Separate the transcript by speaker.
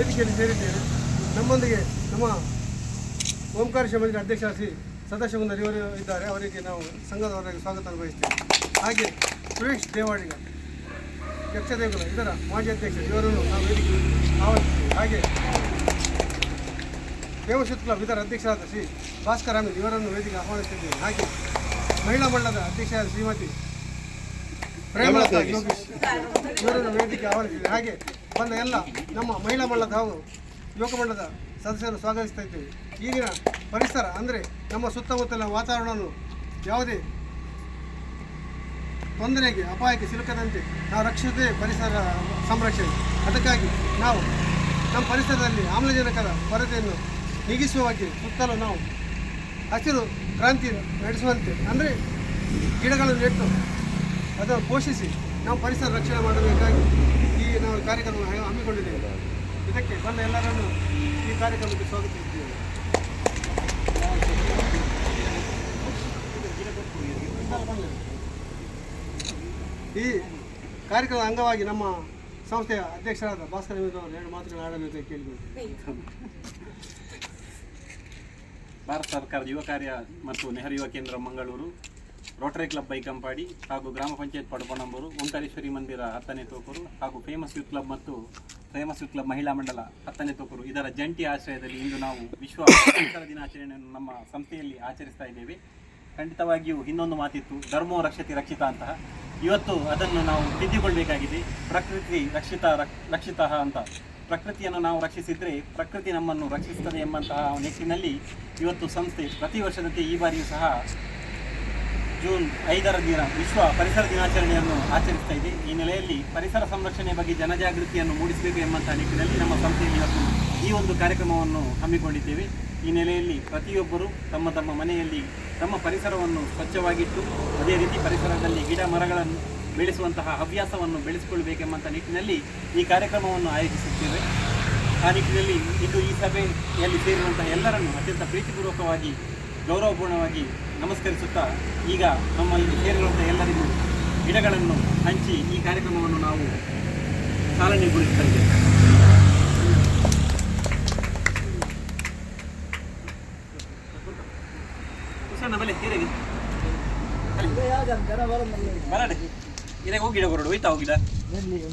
Speaker 1: ವೇದಿಕೆಯಲ್ಲಿ ಸೇರಿದ್ದೇವೆ ನಮ್ಮೊಂದಿಗೆ ನಮ್ಮ ಓಂಕಾರ ಮಂದಿರ ಅಧ್ಯಕ್ಷ ಶ್ರೀ ಸದಾಶಿವಂದರ್ ಇವರು ಇದ್ದಾರೆ. ಅವರಿಗೆ ನಾವು ಸಂಘದವರಿಗೆ ಸ್ವಾಗತ ಅನುಭವಿಸ್ತೇವೆ. ಹಾಗೆ ಸುರೇಶ್ ದೇವಾಡಿಗ ಯಕ್ಷದೇಗುಲ ಇದರ ಮಾಜಿ ಅಧ್ಯಕ್ಷ ಇವರನ್ನು ನಾವು ವೇದಿಕೆ ಆಹ್ವಾನಿಸ್ತೇವೆ ಹಾಗೆ ದೇವಶತ್ ಕ್ಲಬ್ ಇದರ ಅಧ್ಯಕ್ಷರಾದ ಶ್ರೀ ಭಾಸ್ಕರ್ ಇವರನ್ನು ವೇದಿಕೆ ಆಹ್ವಾನಿಸಿದ್ದೇವೆ ಹಾಗೆ ಮಹಿಳಾ ಮಂಡಲದ ಅಧ್ಯಕ್ಷರಾದ ಶ್ರೀಮತಿ ಪ್ರೇಮಲತಾ ಯೋಗೇಶ್ ಇವರನ್ನು ವೇದಿಕೆ ಆಹ್ವಾನಿಸಿದ್ದೇವೆ ಹಾಗೆ ಬಂದ ಎಲ್ಲ ನಮ್ಮ ಮಹಿಳಾ ಮಂಡಲದ ಹಾಗೂ ಯುವಕ ಮಂಡಲದ ಸದಸ್ಯರು ಸ್ವಾಗತಿಸ್ತಾ ಇದ್ದೇವೆ. ಈಗಿನ ಪರಿಸರ ಅಂದರೆ ನಮ್ಮ ಸುತ್ತಮುತ್ತಲಿನ ವಾತಾವರಣವನ್ನು ಯಾವುದೇ ತೊಂದರೆಗೆ, ಅಪಾಯಕ್ಕೆ ಸಿಲುಕದಂತೆ ನಾವು ರಕ್ಷಿಸುವುದೇ ಪರಿಸರ ಸಂರಕ್ಷಣೆ. ಅದಕ್ಕಾಗಿ ನಾವು ನಮ್ಮ ಪರಿಸರದಲ್ಲಿ ಆಮ್ಲಜನಕದ ಕೊರತೆಯನ್ನು ನೀಗಿಸುವ ಬಗ್ಗೆ ಸುತ್ತಲೂ ನಾವು ಹಸಿರು ಕ್ರಾಂತಿ ನಡೆಸುವಂತೆ ಅಂದರೆ ಗಿಡಗಳನ್ನು ನೆಟ್ಟು ಅದನ್ನು ಪೋಷಿಸಿ ನಾವು ಪರಿಸರ ರಕ್ಷಣೆ ಮಾಡಬೇಕಾಗಿ ಈ ನಾವು ಕಾರ್ಯಕ್ರಮ ಹಮ್ಮಿಕೊಂಡಿದ್ದೇವೆ. ಇದಕ್ಕೆ ಬಂದ ಎಲ್ಲರನ್ನು ಈ ಕಾರ್ಯಕ್ರಮಕ್ಕೆ ಸ್ವಾಗತಿಸಿದ್ದೇವೆ ಈ ಕಾರ್ಯಕ್ರಮದ ಅಂಗವಾಗಿ ನಮ್ಮ ಸಂಸ್ಥೆಯ ಅಧ್ಯಕ್ಷರಾದ ಭಾಸ್ಕರ ಅವರು ಎರಡು ಮಾತುಗಳು ಆಡಳಿತ ಕೇಳಿದರು
Speaker 2: ಭಾರತ ಸರ್ಕಾರದ ಯುವ ಕಾರ್ಯ ಮತ್ತು ನೆಹರು ಯುವ ಕೇಂದ್ರ ಮಂಗಳೂರು. ರೋಟರಿ ಕ್ಲಬ್ ಬೈಕಂಪಾಡಿ ಹಾಗೂ ಗ್ರಾಮ ಪಂಚಾಯತ್ ಪಡಪನಂಬೂರು ಓಂಕಾರೇಶ್ವರಿ ಮಂದಿರ ಹತ್ತನೇ ತೋಕರು ಹಾಗೂ ಫೇಮಸ್ ಯೂತ್ ಕ್ಲಬ್ ಮತ್ತು ಫೇಮಸ್ ಯೂತ್ ಕ್ಲಬ್ ಮಹಿಳಾ ಮಂಡಲ ಹತ್ತನೇ ತೋಕರು ಇದರ ಜಂಟಿ ಆಶ್ರಯದಲ್ಲಿ ಇಂದು ನಾವು ವಿಶ್ವ ಪರಿಸರ ದಿನಾಚರಣೆಯನ್ನು ನಮ್ಮ ಸಂಸ್ಥೆಯಲ್ಲಿ ಆಚರಿಸ್ತಾ ಇದ್ದೇವೆ. ಖಂಡಿತವಾಗಿಯೂ ಇನ್ನೊಂದು ಮಾತಿತ್ತು, ಧರ್ಮೋ ರಕ್ಷತಿ ರಕ್ಷಿತ ಅಂತಹ. ಇವತ್ತು ಅದನ್ನು ನಾವು ತಿದ್ದಿಕೊಳ್ಬೇಕಾಗಿದೆ. ಪ್ರಕೃತಿ ರಕ್ಷಿತ ರಕ್- ರಕ್ಷಿತ ಅಂತ. ಪ್ರಕೃತಿಯನ್ನು ನಾವು ರಕ್ಷಿಸಿದರೆ ಪ್ರಕೃತಿ ನಮ್ಮನ್ನು ರಕ್ಷಿಸುತ್ತದೆ ಎಂಬಂತಹ ನಿಟ್ಟಿನಲ್ಲಿ ಇವತ್ತು ಸಂಸ್ಥೆ ಪ್ರತಿ ವರ್ಷದಂತೆ ಈ ಬಾರಿಯೂ ಸಹ ಜೂನ್ ಐದರ ದಿನ ವಿಶ್ವ ಪರಿಸರ ದಿನಾಚರಣೆಯನ್ನು ಆಚರಿಸ್ತಾ ಇದೆ. ಈ ನೆಲೆಯಲ್ಲಿ ಪರಿಸರ ಸಂರಕ್ಷಣೆ ಬಗ್ಗೆ ಜನಜಾಗೃತಿಯನ್ನು ಮೂಡಿಸಬೇಕು ಎಂಬಂತಹ ನಿಟ್ಟಿನಲ್ಲಿ ನಮ್ಮ ಸಂಸ್ಥೆಯಲ್ಲಿ ಇವತ್ತು ಈ ಒಂದು ಕಾರ್ಯಕ್ರಮವನ್ನು ಹಮ್ಮಿಕೊಂಡಿದ್ದೇವೆ. ಈ ನೆಲೆಯಲ್ಲಿ ಪ್ರತಿಯೊಬ್ಬರು ತಮ್ಮ ತಮ್ಮ ಮನೆಯಲ್ಲಿ ತಮ್ಮ ಪರಿಸರವನ್ನು ಸ್ವಚ್ಛವಾಗಿಟ್ಟು, ಅದೇ ರೀತಿ ಪರಿಸರದಲ್ಲಿ ಗಿಡ ಮರಗಳನ್ನು ಬೆಳೆಸುವಂತಹ ಹವ್ಯಾಸವನ್ನು ಬೆಳೆಸಿಕೊಳ್ಳಬೇಕೆಂಬಂಥ ನಿಟ್ಟಿನಲ್ಲಿ ಈ ಕಾರ್ಯಕ್ರಮವನ್ನು ಆಯೋಜಿಸುತ್ತೇವೆ. ಆ ನಿಟ್ಟಿನಲ್ಲಿ ಇಂದು ಈ ಸಭೆಯಲ್ಲಿ ಸೇರಿರುವಂತಹ ಎಲ್ಲರನ್ನು ಅತ್ಯಂತ ಪ್ರೀತಿಪೂರ್ವಕವಾಗಿ, ಗೌರವಪೂರ್ಣವಾಗಿ ನಮಸ್ಕರಿಸುತ್ತಾ ಈಗ ನಮ್ಮಲ್ಲಿ ಸೇರಿರುವಂತಹ ಎಲ್ಲರಿಗೂ ಗಿಡಗಳನ್ನು ಹಂಚಿ ಈ ಕಾರ್ಯಕ್ರಮವನ್ನು ನಾವು ಚಾಲನೆಗೊಳಿಸ್ತಾ ಇದ್ದೇವೆ ಬರಡೆ ಹಿರೇಗೆ ಹೋಗಿ ಗಿಡ ಬರೋಡು ಹೋಯ್ತಾ ಹೋಗಿದ